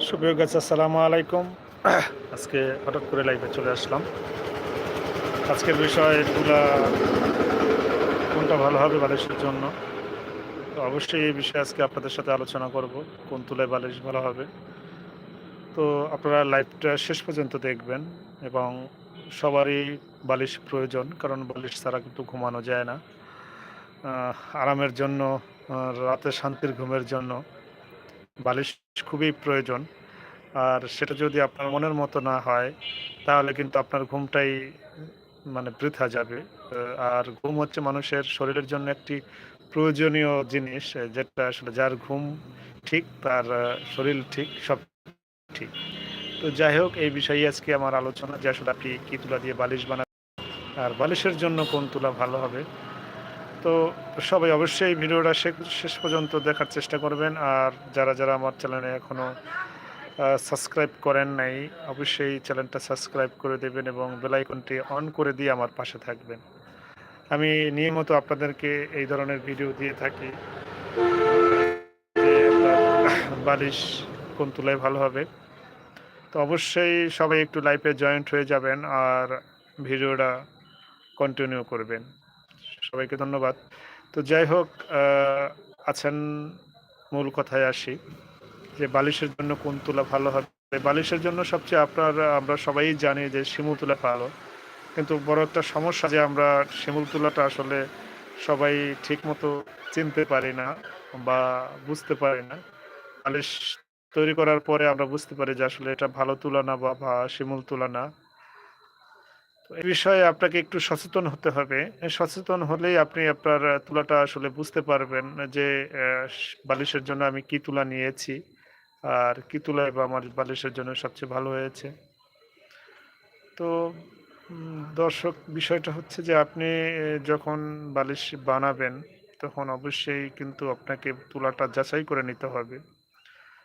সুপ্রিয় গাছ আসসালামু আলাইকুম। আজকে হঠাৎ করে লাইভে চলে আসলাম। আজকের বিষয় তুলা কোনটা ভালো হবে বালিশের জন্য? তো অবশ্যই এই বিষয়ে আজকে আপনাদের সাথে আলোচনা করব, কোন তুলায় বালিশ ভালো হবে। তো আপনারা লাইভটা শেষ পর্যন্ত দেখবেন এবং সবারই বালিশ প্রয়োজন, কারণ বালিশ ছাড়া কিন্তু ঘুমানো যায় না। আরামের জন্য রাতে শান্তির ঘুমের জন্য বালিশ খুবই প্রয়োজন। আর সেটা যদি আপনার মনের মতো না হয়, তাহলে কিন্তু আপনার ঘুমটাই মানে বৃথা যাবে। আর ঘুম হচ্ছে মানুষের শরীরের জন্য একটি প্রয়োজনীয় জিনিস, যেটা আসলে যার ঘুম ঠিক, তার শরীর ঠিক, সব ঠিক। তো যাই হোক, এই বিষয়ে আজকে আমার আলোচনা যে আসলে আপনি কী তুলা দিয়ে বালিশ বানাবেন, আর বালিশের জন্য কোন তুলা ভালো হবে তো সবাই অবশ্যই ভিডিওটা শেষ- পর্যন্ত দেখার চেষ্টা করবেন। আর যারা যারা আমার চ্যানেলে এখনও সাবস্ক্রাইব করেন নাই, অবশ্যই চ্যানেলটা সাবস্ক্রাইব করে দেবেন এবং বেলাইকনটি অন করে দিয়ে আমার পাশে থাকবেন। আমি নিয়মিত আপনাদেরকে এই ধরনের ভিডিও দিয়ে থাকি বালিশ কোন তুলায় ভালো হবে। তো অবশ্যই সবাই একটু লাইফে জয়েন্ট হয়ে যাবেন আর ভিডিওটা কন্টিনিউ করবেন। সবাইকে ধন্যবাদ। তো যাই হোক আছেন মূল কথায় আসি যে বালিশের জন্য কোন তুলা ভালো হবে? বালিশের জন্য সবচেয়ে আপনার, আমরা সবাই জানি যে শিমুল তুলা ভালো। কিন্তু বড় একটা সমস্যা যে আমরা শিমুল তুলাটা আসলে সবাই ঠিক মতো চিনতে পারি না বা বুঝতে পারি না। বালিশ তৈরি করার পরে আমরা বুঝতে পারি যে আসলে এটা ভালো তুলা না বা শিমুল তুলা না। এই বিষয়ে আপনাকে একটু সচেতন হতে হবে। সচেতন হলেই আপনি আপনার তুলাটা আসলে বুঝতে পারবেন যে বালিশের জন্য আমি কি তুলা নিয়েছি, আর কি তুলায় বা আমার বালিশের জন্য সবচেয়ে ভালো হয়েছে। তো দর্শক, বিষয়টা হচ্ছে যে আপনি যখন বালিশ বানাবেন, তখন অবশ্যই কিন্তু আপনাকে তুলাটা যাচাই করে নিতে হবে।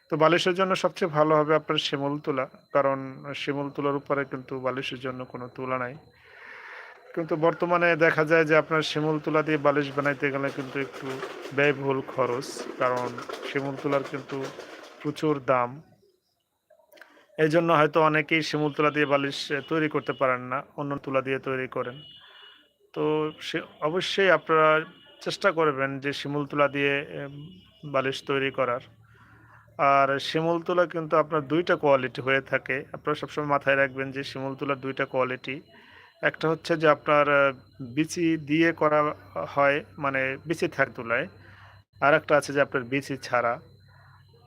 তো বালিশের জন্য সবচেয়ে ভালো হবে আপনার শিমুল তুলা, কারণ শিমুল তুলার উপরে কিন্তু বালিশের জন্য কোনো তুলা নাই। কিন্তু বর্তমানে দেখা যায় যে আপনার শিমুল তুলা দিয়ে বালিশ বানাইতে গেলে কিন্তু একটু ব্যয়বহুল খরচ, কারণ শিমুল তুলার কিন্তু প্রচুর দাম। এই জন্য হয়তো অনেকেই শিমুল তুলা দিয়ে বালিশ তৈরি করতে পারেন না, অন্য তুলা দিয়ে তৈরি করেন। তো সে, অবশ্যই আপনারা চেষ্টা করবেন যে শিমুল তুলা দিয়ে বালিশ তৈরি করার। আর শিমুল তুলা কিন্তু আপনার দুইটা কোয়ালিটি হয়ে থাকে। আপনারা সবসময় মাথায় রাখবেন যে শিমুল তুলার দুইটা কোয়ালিটি একটা হচ্ছে যে আপনার বিচি দিয়ে করা হয় মানে বিচি থাক তুলায়। আর একটা আছে যে আপনার বিচি ছাড়া।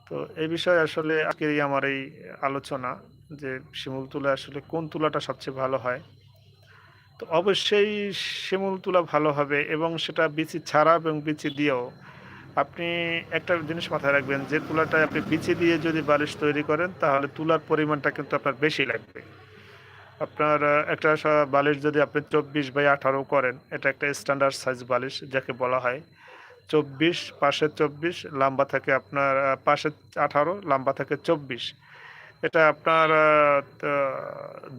তো এই বিষয়ে আসলে আজকেরই আমার এই আলোচনা যে শিমুল তুলা আসলে কোন তুলাটা সবচেয়ে ভালো হয়। তো অবশ্যই শিমুল তুলা ভালো হবে এবং সেটা বিচি ছাড়া এবং বিচি দিয়েও আপনি একটা জিনিস মাথায় রাখবেন, যে তুলাটায় আপনি বিচি দিয়ে যদি বালিশ তৈরি করেন, তাহলে তুলার পরিমাণটা কিন্তু আপনার বেশি লাগবে। আপনার একটা বালিশ যদি আপনি চব্বিশ বাই আঠারো করেন, এটা একটা স্ট্যান্ডার্ড সাইজ বালিশ, যাকে বলা হয়। চব্বিশ পাশে চব্বিশ, লম্বা থাকে আপনার পাশে আঠারো, লম্বা থাকে চব্বিশ। এটা আপনার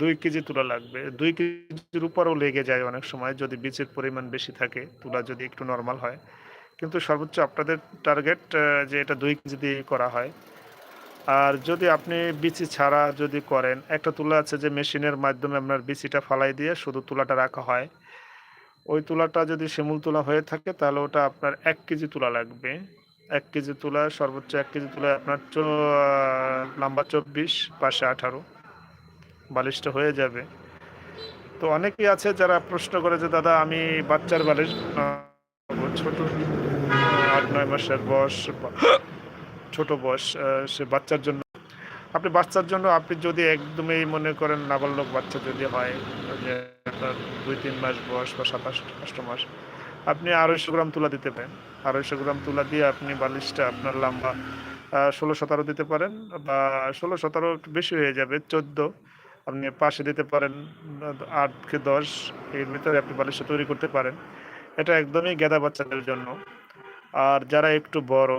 দুই কেজি তুলা লাগবে। দুই কেজির উপরেও লেগে যায় অনেক সময়, যদি বীজের পরিমাণ বেশি থাকে, তুলা যদি একটু নর্মাল হয়। কিন্তু সর্বোচ্চ আপনাদের টার্গেট যে এটা দুই কেজি করা হয়। আর যদি আপনি বিচি ছাড়া যদি করেন, একটা তুলা আছে যে মেশিনের মাধ্যমে আপনার বিচিটা ফালাই দিয়ে শুধু তুলাটা রাখা হয়। ওই তুলাটা যদি শিমুল তুলা হয়ে থাকে, তাহলে ওটা আপনার এক কেজি তুলা লাগবে। এক কেজি তুলা, সর্বোচ্চ এক কেজি তুলা আপনার লম্বা চব্বিশ, পাশে আঠারো। বালিশটা হয়ে যাবে। তো অনেকেই আছে যারা প্রশ্ন করে যে, দাদা, আমি বাচ্চার বালিশ ছোট আট নয় মাসের বয়স, ছোট বয়স সে বাচ্চার জন্য। আপনি বাচ্চার জন্য, আপনি যদি একদমই মনে করেন নাবালক বাচ্চা যদি হয় যে আপনার দুই, তিন মাস বয়স বা সাতাশ আষ্ট মাস, আপনি আড়াইশো গ্রাম তুলা দিতে পারেন। আড়াইশো গ্রাম তুলা দিয়ে আপনি বালিশটা আপনার লম্বা ষোলো, সতেরো দিতে পারেন বা ষোলো, সতেরো বেশি হয়ে যাবে, চোদ্দ। আপনি পাশে দিতে পারেন, আট কি দশ, এর ভিতরে আপনি বালিশটা তৈরি করতে পারেন। এটা একদমই গেদা বাচ্চাদের জন্য। আর যারা একটু বড়,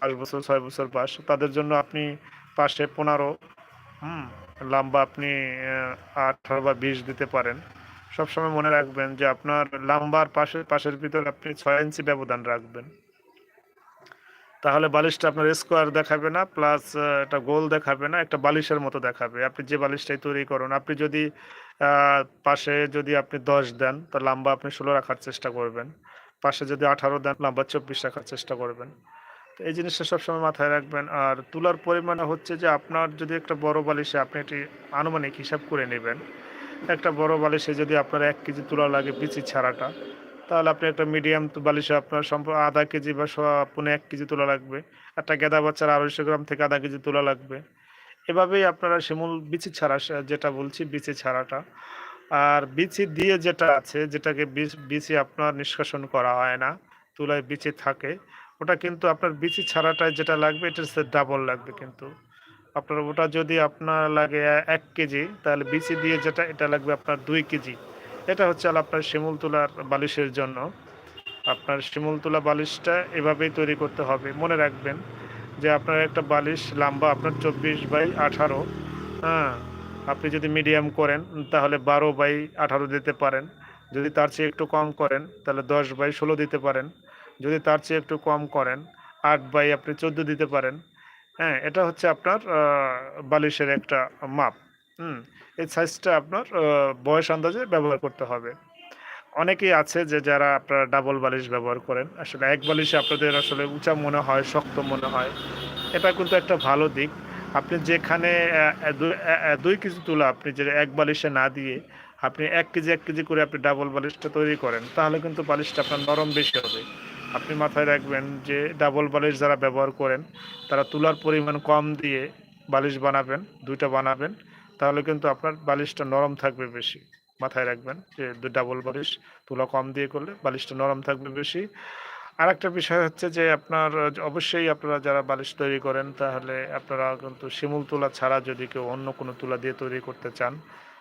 পাঁচ বছর, ছয় বছর পাস, তাদের জন্য আপনি পাশে পনেরো, হুম, লম্বা আপনি আঠারো বা বিশ দিতে পারেন। সবসময় মনে রাখবেন যে আপনার লাম্বার পাশে, পাশের ভিতরে আপনি ছয় ইঞ্চি ব্যবধান রাখবেন। তাহলে বালিশটা আপনার স্কোয়ার দেখাবে না, প্লাস একটা গোল দেখাবে না, একটা বালিশের মতো দেখাবে। আপনি যে বালিশটাই তৈরি করুন, আপনি যদি পাশে যদি আপনি দশ দেন তো লম্বা আপনি ষোলো রাখার চেষ্টা করবেন। পাশে যদি আঠারো দেন লম্বা চব্বিশ রাখার চেষ্টা করবেন। তো এই জিনিসটা সবসময় মাথায় রাখবেন। আর তুলার পরিমাণ হচ্ছে যে, আপনার যদি একটা বড় বালিশে আপনি এটি আনুমানিক হিসাব করে নেবেন, একটা বড় বালিশে যদি আপনার এক কেজি তুলা লাগে বিচি ছাড়াটা, তাহলে আপনি একটা মিডিয়াম বালিশে আপনার সম্পূর্ণ আধা কেজি বা পৌনে এক কেজি তুলা লাগবে। একটা গেদা বাচ্চার আড়াইশো গ্রাম থেকে আধা কেজি তুলা লাগবে। এভাবেই আপনারা শিমুল বিচি ছাড়া যেটা বলছি, বিচি ছাড়াটা। আর বিচি দিয়ে যেটা আছে, যেটাকে বিচি আপনার নিষ্কাশন করা হয় না, তুলায় বিচি থাকে, ওটা কিন্তু আপনার বিচি ছাড়াটায় যেটা লাগবে এটা হচ্ছে ডাবল লাগবে কিন্তু। আপনার ওটা যদি আপনার লাগে এক কেজি, তাহলে বিচি দিয়ে যেটা, এটা লাগবে আপনার দুই কেজি। এটা হচ্ছে আপনার শিমুল তুলার বালিশের জন্য। আপনার শিমুল তুলা বালিশটা এভাবেই তৈরি করতে হবে। মনে রাখবেন যে আপনার একটা বালিশ লম্বা আপনার চব্বিশ বাই আঠারো হ্যাঁ আপনি যদি মিডিয়াম করেন, তাহলে বারো বাই আঠারো দিতে পারেন। যদি তার চেয়ে একটু কম করেন, তাহলে দশ বাই ষোলো দিতে পারেন। যদি তার চেয়ে একটু কম করেন, আট বাই আপনি চোদ্দ দিতে পারেন। হ্যাঁ এটা হচ্ছে আপনার বালিশের একটা মাপ। হুম, এই সাইজটা আপনার বয়স আন্দাজে ব্যবহার করতে হবে। অনেকেই আছে যে যারা আপনারা ডাবল বালিশ ব্যবহার করেন, আসলে এক বালিশে আপনাদের আসলে উঁচা মনে হয়, শক্ত মনে হয়। এটা কিন্তু একটা ভালো দিক। আপনি যেখানে দুই কেজি তুলা আপনি যে এক বালিশে না দিয়ে আপনি এক কেজি এক কেজি করে আপনি ডাবল বালিশটা তৈরি করেন, তাহলে কিন্তু বালিশটা আপনার নরম বেশি হবে। আপনি মাথায় রাখবেন যে ডাবল বালিশ যারা ব্যবহার করেন, তারা তুলার পরিমাণ কম দিয়ে বালিশ বানাবেন, দুইটা বানাবেন, তাহলে কিন্তু আপনার বালিশটা নরম থাকবে বেশি। মাথায় রাখবেন যে ডাবল বালিশ তুলা কম দিয়ে করলে বালিশটা নরম থাকবে বেশি। আর একটা বিষয় হচ্ছে যে আপনার, অবশ্যই আপনারা যারা বালিশ তৈরি করেন, তাহলে আপনারা কিন্তু শিমুল তুলা ছাড়া যদি কেউ অন্য কোনো তুলা দিয়ে তৈরি করতে চান,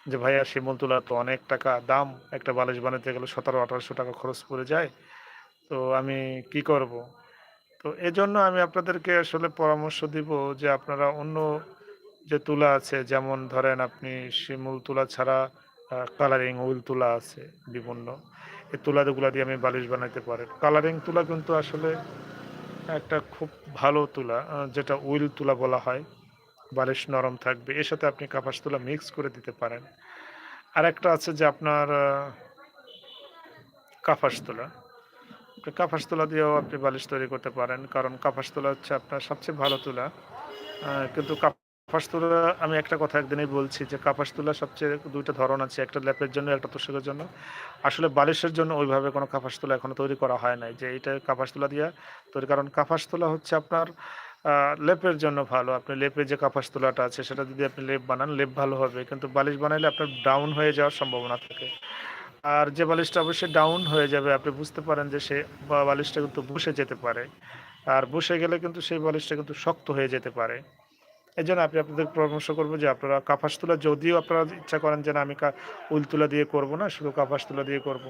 যে ভাইয়া শিমুল তুলা তো অনেক টাকা দাম, একটা বালিশ বানাতে গেলে সতেরো, আঠারোশো টাকা খরচ পড়ে যায়। তো আমি কি করব? তো এজন্য আমি আপনাদেরকে আসলে পরামর্শ দিব যে আপনারা অন্য যে তুলা আছে, যেমন ধরেন আপনি শিমুল তুলা ছাড়া কালারিং উইল তুলা আছে বিভিন্ন এই তুলাগুলো দিয়ে আমি বালিশ বানাইতে পারেন। কালারিং তুলা কিন্তু আসলে একটা খুব ভালো তুলা যেটা উইল তুলা বলা হয়। বালিশ নরম থাকবে। এর সাথে আপনি কাপাস তুলা মিক্স করে দিতে পারেন। আর একটা আছে যে আপনার কাপাস তুলা। কাপাস তুলা দিয়েও আপনি বালিশ তৈরি করতে পারেন, কারণ কাপাস তুলা হচ্ছে আপনার সবচেয়ে ভালো তুলা। কিন্তু কিন্তু কাপাস তুলা আমি একটা কথা একদিনই বলছি যে কাপাস তুলা সবচেয়ে দুইটা ধরন আছে, একটা ল্যাপের জন্য, একটা তোষকের জন্য। আসলে বালিশের জন্য ওইভাবে কোনো কাপাস তুলা এখনও তৈরি করা হয় নাই, যে এইটা কাপাস তুলা দিয়ে তৈরি। কারণ কাপাস তুলা হচ্ছে আপনার লেপের জন্য ভালো। আপনি লেপে যে কাপাস তুলাটা আছে, সেটা যদি আপনি লেপ বানান, লেপ ভালো হবে। কিন্তু বালিশ বানাইলে আপনার ডাউন হয়ে যাওয়ার সম্ভাবনা থাকে। আর যে বালিশটা অবশ্যই ডাউন হয়ে যাবে, আপনি বুঝতে পারেন যে সে বালিশটা কিন্তু বসে যেতে পারে। আর বসে গেলে কিন্তু সেই বালিশটা কিন্তু শক্ত হয়ে যেতে পারে। এই জন্য আপনি আপনাদের পরামর্শ করব যে আপনারা কাপাস তুলা, যদিও আপনারা ইচ্ছা করেন যে না, আমি উল তুলা দিয়ে করব না, শুধু কাপাস তুলা দিয়ে করব।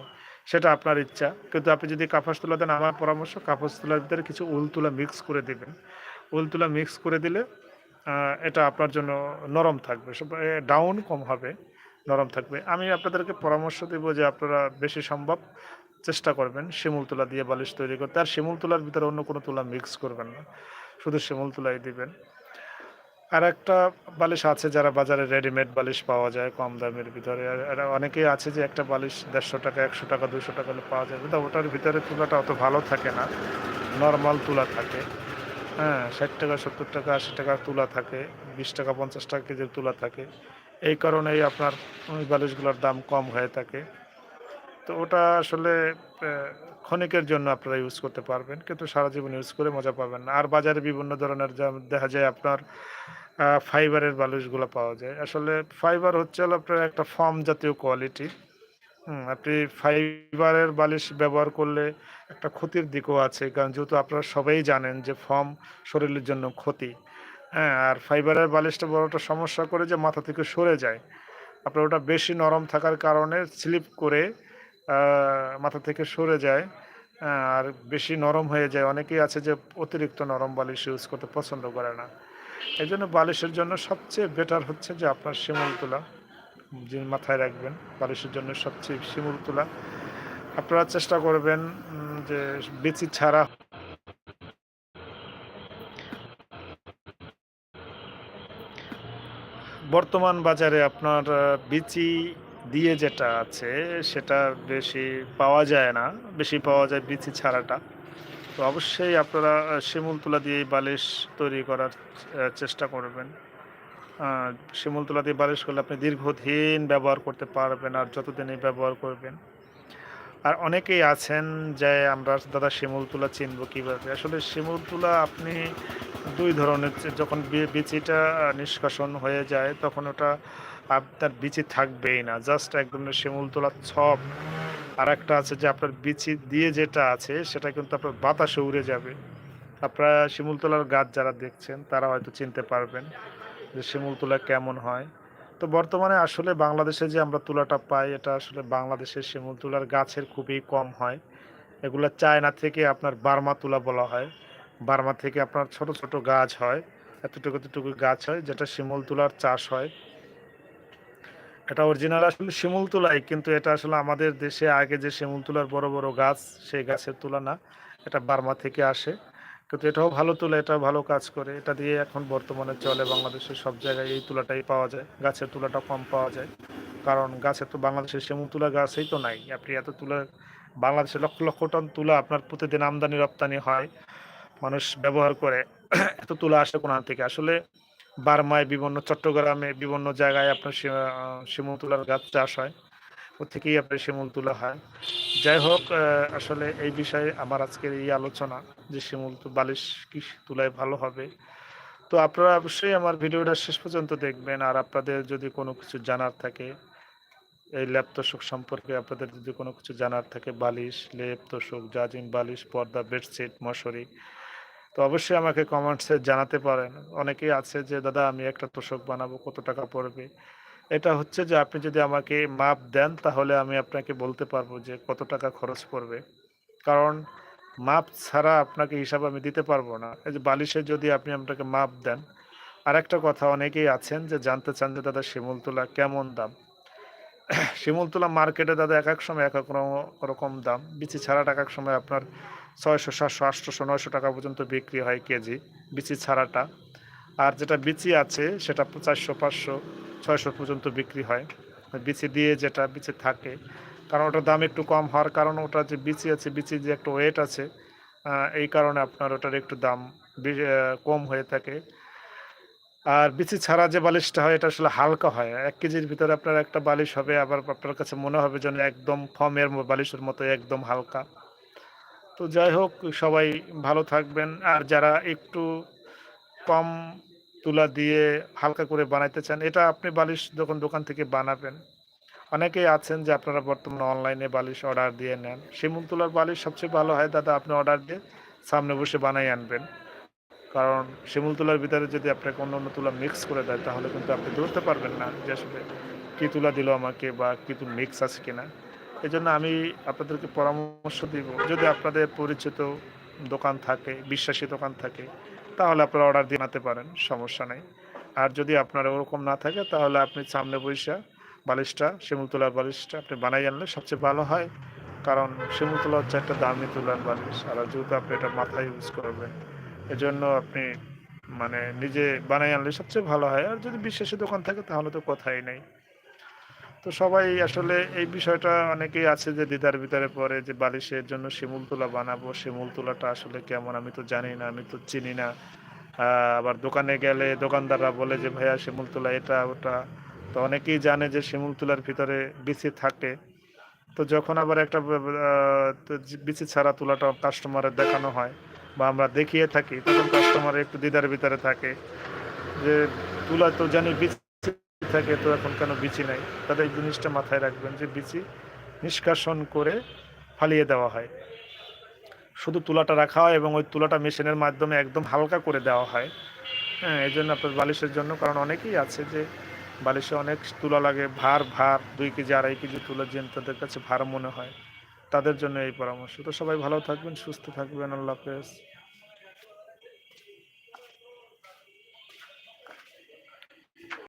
সেটা আপনার ইচ্ছা। কিন্তু আপনি যদি কাপাস তুলা দেন, আমার পরামর্শ, কাপাস তুলার ভিতরে কিছু উল তুলা মিক্স করে দেবেন। উল তুলা মিক্স করে দিলে এটা আপনার জন্য নরম থাকবে। ডাউন কম হবে, নরম থাকবে। আমি আপনাদেরকে পরামর্শ দেবো যে আপনারা বেশি সম্ভব চেষ্টা করবেন শিমুল তুলা দিয়ে বালিশ তৈরি করতে। আর শিমুল তুলার ভিতরে অন্য কোনো তুলা মিক্স করবেন না। শুধু শিমুল তুলাই দিবেন। আর একটা বালিশ আছে যারা বাজারে রেডিমেড বালিশ পাওয়া যায় কম দামের ভিতরে। আর অনেকেই আছে যে একটা বালিশ দেড়শো টাকা, একশো টাকা দুশো টাকা পাওয়া যায়। কিন্তু ওটার ভিতরে তুলাটা অত ভালো থাকে না। নর্মাল তুলা থাকে। হ্যাঁ ষাট টাকা, সত্তর টাকা, আশি টাকার তুলা থাকে, বিশ টাকা, পঞ্চাশ টাকা কেজির তুলা থাকে। এই কারণেই আপনার ওই বালিশগুলোর দাম কম হয়ে থাকে। তো ওটা আসলে ক্ষণিকের জন্য আপনারা ইউজ করতে পারবেন। কিন্তু সারা জীবন ইউজ করে মজা পাবেন না। আর বাজারে বিভিন্ন ধরনের যা- দেখা যায় আপনার ফাইবারের বালিশগুলো পাওয়া যায়। আসলে ফাইবার হচ্ছে আপনার একটা ফর্ম জাতীয় কোয়ালিটি আপনি ফাইবারের বালিশ ব্যবহার করলে একটা ক্ষতির দিকও আছে, কারণ যেহেতু আপনারা সবাই জানেন যে ফর্ম শরীরের জন্য ক্ষতি। হ্যাঁ আর ফাইবারের বালিশটা বড় একটা সমস্যা করে যে মাথা থেকে সরে যায়। আপনার ওটা বেশি নরম থাকার কারণে স্লিপ করে মাথা থেকে সরে যায় আর বেশি নরম হয়ে যায়। অনেকেই আছে যে অতিরিক্ত নরম বালিশ ইউজ করতে পছন্দ করে না। এই জন্য বালিশের জন্য সবচেয়ে বেটার হচ্ছে যে আপনার শিমুল তোলা, যিনি মাথায় রাখবেন, বালিশের জন্য সবচেয়ে শিমুল তোলা। আপনারা চেষ্টা করবেন যে বেচি ছাড়া বর্তমান বাজারে আপনার বিচি দিয়ে যেটা আছে, সেটা বেশি পাওয়া যায় না। বেশি পাওয়া যায় বিচি ছাড়াটা। তো অবশ্যই আপনারা শিমুল তুলা দিয়ে বালিশ তৈরি করার চেষ্টা করবেন। শিমুল তুলা দিয়ে বালিশ করলে আপনি দীর্ঘদিন ব্যবহার করতে পারবেন আর যতদিনই ব্যবহার করবেন। আর অনেকেই আছেন যে আমরা দাদা শিমুল তুলা চিনব কীভাবে। আসলে শিমুল তুলা আপনি দুই ধরনের যখন বিচিটা নিষ্কাশন হয়ে যায়, তখন ওটা আপনার বিচি থাকবেই না। জাস্ট এক ধরনের শিমুল তোলা ছপ আর একটা আছে যে আপনার বিচি দিয়ে যেটা আছে, সেটা কিন্তু আপনার বাতাসে উড়ে যাবে। আপনারা শিমুলতলার গাছ যারা দেখছেন, তারা হয়তো চিনতে পারবেন যে শিমুল তোলা কেমন হয়। তো বর্তমানে আসলে বাংলাদেশে যে আমরা তুলাটা পাই, এটা আসলে বাংলাদেশের শিমুল তুলার গাছের খুবই কম হয়। এগুলো চায়না থেকে আপনার বার্মা তুলা বলা হয়। বার্মা থেকে আপনার ছোট ছোট গাছ হয়, এতটুকু এতটুকু গাছ হয় যেটা শিমুল তুলার চাষ হয়। এটা অরিজিনাল আসলে শিমুল তুলাই, কিন্তু এটা আসলে আমাদের দেশে আগে যে শিমুল তুলার বড় বড় গাছ, সেই গাছের তুলা না, এটা বার্মা থেকে আসে। কিন্তু এটাও ভালো তুলা, এটাও ভালো কাজ করে। এটা দিয়ে এখন বর্তমানে চলে বাংলাদেশের সব জায়গায় এই তুলাটাই পাওয়া যায়, গাছের তুলাটা কম পাওয়া যায়। কারণ গাছের তো বাংলাদেশের শিমুল তুলা গাছই তো নাই। আপনি এত তুলা, বাংলাদেশে লক্ষ লক্ষ টন তুলা আপনার প্রতিদিন আমদানি রপ্তানি হয়, মানুষ ব্যবহার করে, এত তুলা আসে কোন থেকে? আসলে বার্মায় বিভিন্ন চট্টগ্রামে বিভিন্ন জায়গায় আপনার শিমুল তুলার গাছ চাষ হয়। ও থেকেই আপনার শিমুল তুলা হয়। যাই হোক আসলে এই বিষয়ে আমার আজকের এই আলোচনা যে শিমুল বালিশ কি তুলায় ভালো হবে, তো আপনারা অবশ্যই আমার ভিডিওটা শেষ পর্যন্ত দেখবেন। আর আপনাদের যদি কোনো কিছু জানার থাকে, এই লেপ তোষক সম্পর্কে আপনাদের যদি কোনো কিছু জানার থাকে, বালিশ, লেপ তোষক, জাজিম বালিশ, পর্দা, বেডশিট, মশারি তো অবশ্যই আমাকে কমেন্টসে জানাতে পারেন। অনেকেই আছে যে, দাদা, আমি একটা তোষক বানাবো, কত টাকা পড়বে? এটা হচ্ছে যে, আপনি যদি আমাকে মাপ দেন, তাহলে আমি আপনাকে বলতে পারব যে, কত টাকা খরচ পড়বে। কারণ মাপ ছাড়া আপনাকে হিসাব আমি দিতে পারব না। এই যে, বালিশে যদি আপনি আপনাকে মাপ দেন আর একটা কথা, অনেকেই আছেন যে, জানতে চান যে, দাদা, শিমুল তোলা কেমন দাম? শিমুল তোলা মার্কেটে দাদা, এক এক সময় এক এক রকম দাম। বিচি ছাড়াটা এক এক সময় আপনার ছয়শো, সাতশো, আটশোশো, নয়শো টাকা পর্যন্ত বিক্রি হয় কেজি বিচি ছাড়াটা। আর যেটা বিচি আছে, সেটা চারশো, পাঁচশো, ছয়শো পর্যন্ত বিক্রি হয়। বিচি দিয়ে যেটা বিচি থাকে, কারণ ওটার দাম একটু কম হওয়ার কারণ ওটা যে বিচি আছে বিচি যে একটা ওয়েট আছে এই কারণে আপনার ওটার একটু দাম কম হয়ে থাকে। আর বিচি ছাড়া যে বালিশটা হয়, এটা আসলে হালকা হয়। এক কেজির ভিতরে আপনার একটা বালিশ হবে, আবার আপনার কাছে মনে হবে যেন একদম ফমের বালিশের মতো একদম হালকা। তো যাই হোক, সবাই ভালো থাকবেন। আর যারা একটু কম তুলা দিয়ে হালকা করে বানাইতে চান, এটা আপনি বালিশ যখন দোকান থেকে বানাবেন, অনেকেই আছেন যে আপনারা বর্তমানে অনলাইনে বালিশ অর্ডার দিয়ে নেন। শিমুল তুলার বালিশ সবচেয়ে ভালো হয়, দাদা, আপনি অর্ডার দিয়ে সামনে বসে বানাই আনবেন। কারণ শিমুল তুলার ভিতরে যদি আপনাকে অন্য অন্য তুলা মিক্স করে দেয়, তাহলে কিন্তু আপনি ধরতে পারবেন না যে আসলে কী তুলা দিল আমাকে বা কী তুল মিক্স আছে কিনা। এই জন্য আমি আপনাদেরকে পরামর্শ দিব। যদি আপনাদের পরিচিত দোকান থাকে, বিশ্বাসী দোকান থাকে, তাহলে আপনারা অর্ডার দিয়ে আনতে পারেন, সমস্যা নেই। আর যদি আপনার ওরকম না থাকে, তাহলে আপনি সামনে বৈশা বালিশটা শিমুল তুলার বালিশটা আপনি বানাই আনলে সবচেয়ে ভালো হয়। কারণ শিমুল তুলা হচ্ছে একটা দামি তুলার বালিশ, আর যেহেতু আপনি এটা মাথায় ইউজ করবেন, এজন্য আপনি মানে নিজে বানাই আনলে সবচেয়ে ভালো হয়। আর যদি বিশ্বাসী দোকান থাকে, তাহলে তো কথাই নেই। তো সবাই আসলে এই বিষয়টা অনেকেই আছে যে দিদার ভিতরে পড়ে যে বালিশের জন্য শিমুল তুলা বানাবো, শিমুল তুলাটা আসলে কেমন আমি তো জানি না, আমি তো চিনি না। আবার দোকানে গেলে দোকানদাররা বলে যে, ভাইয়া, শিমুল তুলা এটা, ওটা। তো অনেকেই জানে যে শিমুল তুলার ভিতরে বিচি থাকে। তো যখন আবার একটা বিচি ছাড়া তুলাটা কাস্টমারের দেখানো হয় বা আমরা দেখিয়ে থাকি, তখন কাস্টমার একটু দিদার ভিতরে থাকে যে, তুলা তো জানি বিচি থাকে তো এখন কেন বিচি নাই? তাদের এই জিনিসটা মাথায় রাখবেন যে বিচি নিষ্কাশন করে ফালিয়ে দেওয়া হয়। শুধু তুলাটা রাখা হয় এবং ওই তুলাটা মেশিনের মাধ্যমে একদম হালকা করে দেওয়া হয়। হ্যাঁ এই জন্য আপনার বালিশের জন্য, কারণ অনেকেই আছে যে বালিশে অনেক তুলা লাগে, ভার ভার, দুই কেজি, আড়াই কেজি তুলা যেন তাদের কাছে ভার মনে হয়। তাদের জন্য এই পরামর্শ। তো সবাই ভালো থাকবেন, সুস্থ থাকবেন। আল্লাহ হাফেজ।